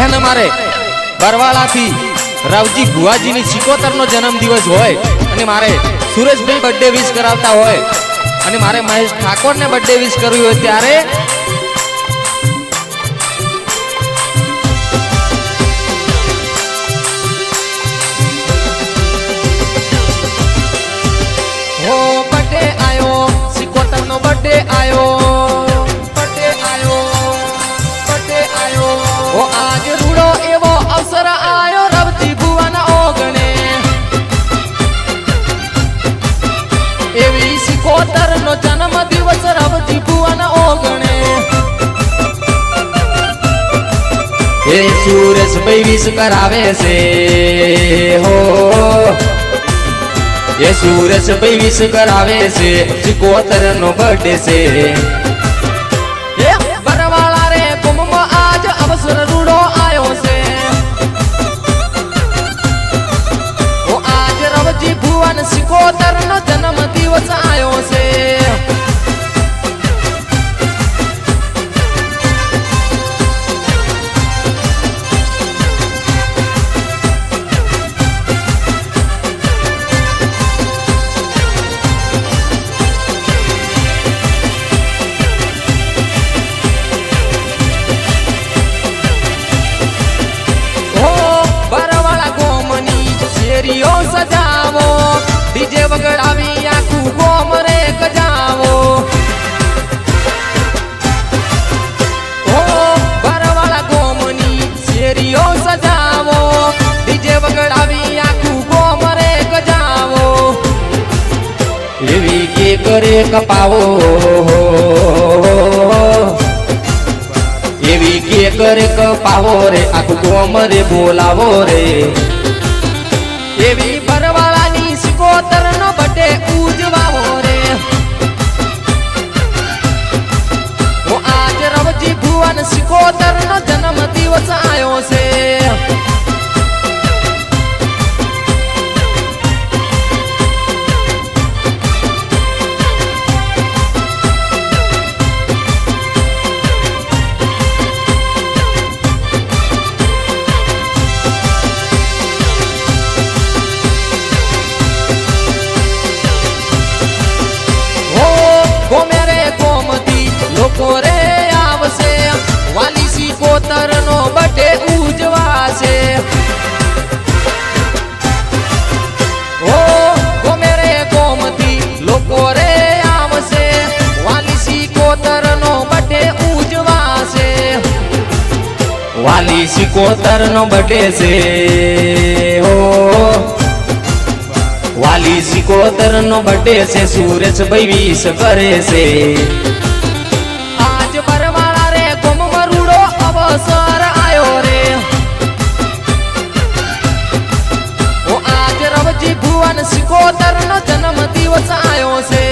જેને મારે બરવાળાથી રાવજી ગુવાજીની સિકોતરનો જન્મદિવસ હોય અને મારે સુરેશભાઈ બર્થડે વિશ કરાવતા હોય અને મારે મહેશ ઠાકોરને બર્થડે વિશ કરવી હોય ત્યારે બર્થડે આયો બર્થડે આયો બર્થડે આયો ઓ એવો આયો રવતી ભુવાના ઓગણે. એવી સિકોતર નો જન્મ દિવસ રવતી ભુવાના ઓગણે. એ સુરેશભાઈ વિશ કરાવે છે. હો એ સુરેશભાઈ વિશ કરાવે છે. સિકોતર નો બર્થડે છે. એ બરવાળા રે, કુંભમાં આજ અવસર રૂડો શેરીઓ સજાવો. ડીજે વગડાવી આખું ગોમ રે ગજાવો ઓ બરવાળા ગોમની શેરીઓ સજાવો. ડીજે વગડાવી આખું ગોમ રે ગજાવો એવી કે કરે કપાવો. એવી કે કરે કપાવો રે, આખું ગોમ રે બોલાવો રે. સિકોતર નો બટે ઉજવાવો રે. ઓ આજ રવજી ભુવન સિકોતર નો જન્મ દિવસ આવ્યો છે. વાલી સિકોતર નો બટે છે. હો વાલી સિકોતર નો બટે છે, સુરેશભાઈ વિશ કરે છે. આજ બરવાળા રે આયો રે. ઓ આજ રવજી ભુવન સિકોતર જન્મ દિવસ આયો છે.